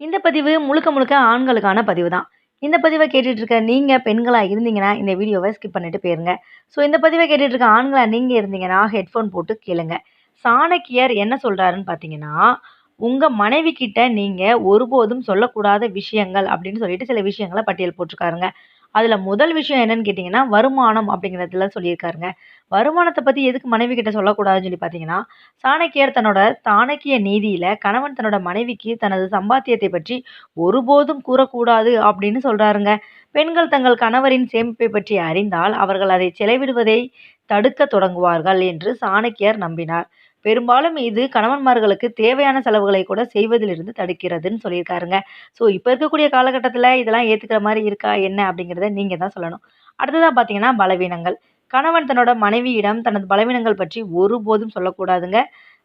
இந்த பதிவு முழுக்க முழுக்க ஆண்களுக்கான பதிவு தான். இந்த பதிவை கேட்டுட்டு இருக்க நீங்கள் பெண்களாக இருந்தீங்கன்னா, இந்த வீடியோவை ஸ்கிப் பண்ணிட்டு போயிருங்க. ஸோ இந்த பதிவை கேட்டுட்டு இருக்க ஆண்களாக நீங்கள் இருந்தீங்கன்னா, ஹெட்ஃபோன் போட்டு கேளுங்க. சாணக்கியர் என்ன சொல்கிறாருன்னு பார்த்தீங்கன்னா, உங்கள் மனைவி கிட்ட நீங்கள் ஒருபோதும் சொல்லக்கூடாத விஷயங்கள்" அப்படின்னு சொல்லிட்டு சில விஷயங்களை பட்டியல் போட்டிருக்காருங்க. அதில் முதல் விஷயம் என்னன்னு கேட்டிங்கன்னா வருமானம் அப்படிங்கிறதுல சொல்லியிருக்காருங்க. வருமானத்தை பற்றி எதுக்கு மனைவி கிட்ட சொல்லக்கூடாதுன்னு சொல்லி பார்த்தீங்கன்னா, சாணக்கியர் தன்னோட சாணக்கிய நீதியில் கணவன் தன்னோட மனைவிக்கு தனது சம்பாத்தியத்தை பற்றி ஒருபோதும் கூறக்கூடாது அப்படின்னு சொல்கிறாருங்க பெண்கள் தங்கள் கணவரின் சேமிப்பை பற்றி அறிந்தால், அவர்கள் அதை செலவிடுவதை தடுக்கத் தொடங்குவார்கள் என்று சாணக்கியர் நம்பினார். பெரும்பாலும் இது கணவன்மார்களுக்கு தேவையான செலவுகளை கூட செய்வதிலிருந்து தடுக்கிறதுன்னு சொல்லியிருக்காருங்க. ஸோ இப்போ இருக்கக்கூடிய காலகட்டத்தில் இதெல்லாம் ஏற்றுக்கிற மாதிரி இருக்கா என்ன அப்படிங்கிறத நீங்கள் தான் சொல்லணும். அடுத்ததாக பார்த்தீங்கன்னா, பலவீனங்கள். கணவன் தன்னோட மனைவியிடம் தனது பலவீனங்கள் பற்றி ஒருபோதும் சொல்லக்கூடாதுங்க.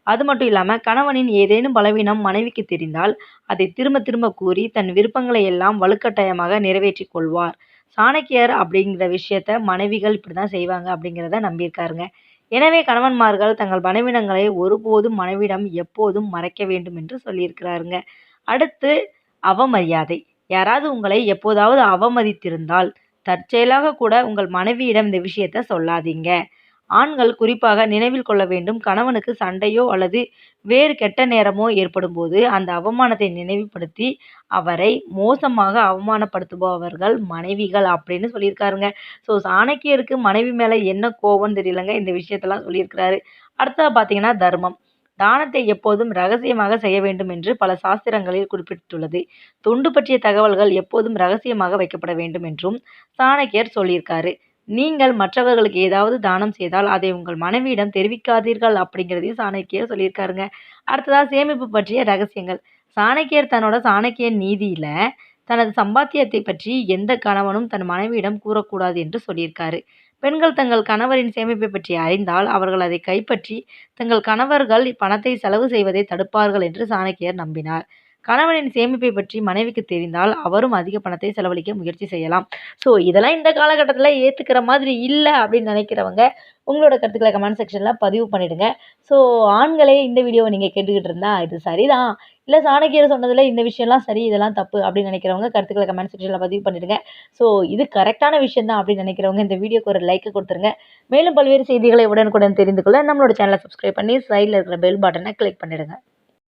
அது மட்டும் இல்லாமல் கணவனின் ஏதேனும் பலவீனம் மனைவிக்கு தெரிந்தால், அதை திரும்ப திரும்ப கூறி தன் விருப்பங்களை எல்லாம் வலுக்கட்டாயமாக நிறைவேற்றிக் கொள்வார். சாணக்கியர் அப்படிங்கிற விஷயத்த மனைவிகள் இப்படி தான் செய்வாங்க அப்படிங்கிறத நம்பியிருக்காருங்க. எனவே கணவன்மார்கள் தங்கள் பலவீனங்களை ஒருபோதும் மனைவிடம் எப்போதும் மறைக்க வேண்டும் என்று சொல்லியிருக்கிறாருங்க. அடுத்து அவமரியாதை. யாராவது உங்களை எப்போதாவது அவமதித்திருந்தால், தற்செயலாக கூட உங்கள் மனைவியிடம் இந்த விஷயத்த சொல்லாதீங்க. ஆண்கள் குறிப்பாக நினைவில் கொள்ள வேண்டும் கணவனுக்கு சண்டையோ அல்லது வேறு கெட்ட நேரமோ ஏற்படும்போது, அந்த அவமானத்தை நினைவுபடுத்தி அவரை மோசமாக அவமானப்படுத்துபவர்கள் மனைவிகள் அப்படின்னு சொல்லியிருக்காருங்க. ஸோ சாணக்கியருக்கு மனைவி மேலே என்ன கோபம்னு தெரியலங்க. இந்த விஷயத்தெல்லாம் சொல்லியிருக்கிறாரு. அடுத்தது பார்த்தீங்கன்னா, தர்மம். தானத்தை எப்போதும் ரகசியமாக செய்ய வேண்டும் என்று பல சாஸ்திரங்களில் குறிப்பிட்டுள்ளது. தொண்டு பற்றிய தகவல்கள் எப்போதும் ரகசியமாக வைக்கப்பட வேண்டும் என்றும் சாணக்கியர் சொல்லியிருக்காரு. நீங்கள் மற்றவர்களுக்கு ஏதாவது தானம் செய்தால், அதை உங்கள் மனைவியிடம் தெரிவிக்காதீர்கள் அப்படிங்கிறதையும் சாணக்கியர் சொல்லியிருக்காருங்க. அடுத்ததாக சேமிப்பு பற்றிய ரகசியங்கள். சாணக்கியர் தன்னோட சாணக்கிய நீதியில் தனது சம்பாத்தியத்தை பற்றி எந்த கணவனும் தன் மனைவியிடம் கூறக்கூடாது என்று சொல்லியிருக்காரு. பெண்கள் தங்கள் கணவரின் சேமிப்பை பற்றி அறிந்தால், அவர்கள் அதை கைப்பற்றி தங்கள் கணவர்கள் பணத்தை செலவு செய்வதை தடுப்பார்கள் என்று சாணக்கியர் நம்பினார். கணவனின் சேமிப்பை பற்றி மனைவிக்கு தெரிந்தால், அவரும் அதிக பணத்தை செலவழிக்க முயற்சி செய்யலாம். ஸோ இதெல்லாம் இந்த காலகட்டத்தில் ஏற்றுக்கிற மாதிரி இல்லை அப்படின்னு நினைக்கிறவங்க, உங்களோட கருத்துக்களை கமெண்ட் செக்ஷனில் பதிவு பண்ணிவிடுங்க ஸோ ஆண்களே இந்த வீடியோவை நீங்கள் கேட்டுக்கிட்டு இருந்தால் இது சரிதான். இல்லை சாணக்கியர் சொன்னதில் இந்த விஷயம்லாம் சரி, இதெல்லாம் தப்பு அப்படின்னு நினைக்கிறவங்க கருத்துக்களை கமெண்ட் செக்ஷனில் பதிவு பண்ணிவிடுங்க ஸோ இது கரெக்டான விஷயம் தான் அப்படின்னு நினைக்கிறவங்க இந்த வீடியோக்கு ஒரு லைக்கை கொடுத்துருங்க மேலும் பல்வேறு செய்திகளை உடனுக்குடன் தெரிந்து கொள்ள நம்மளோட சேனலை சப்ஸ்கிரைப் பண்ணி சைடில் இருக்கிற பெல் பட்டனை கிளிக் பண்ணிடுங்க.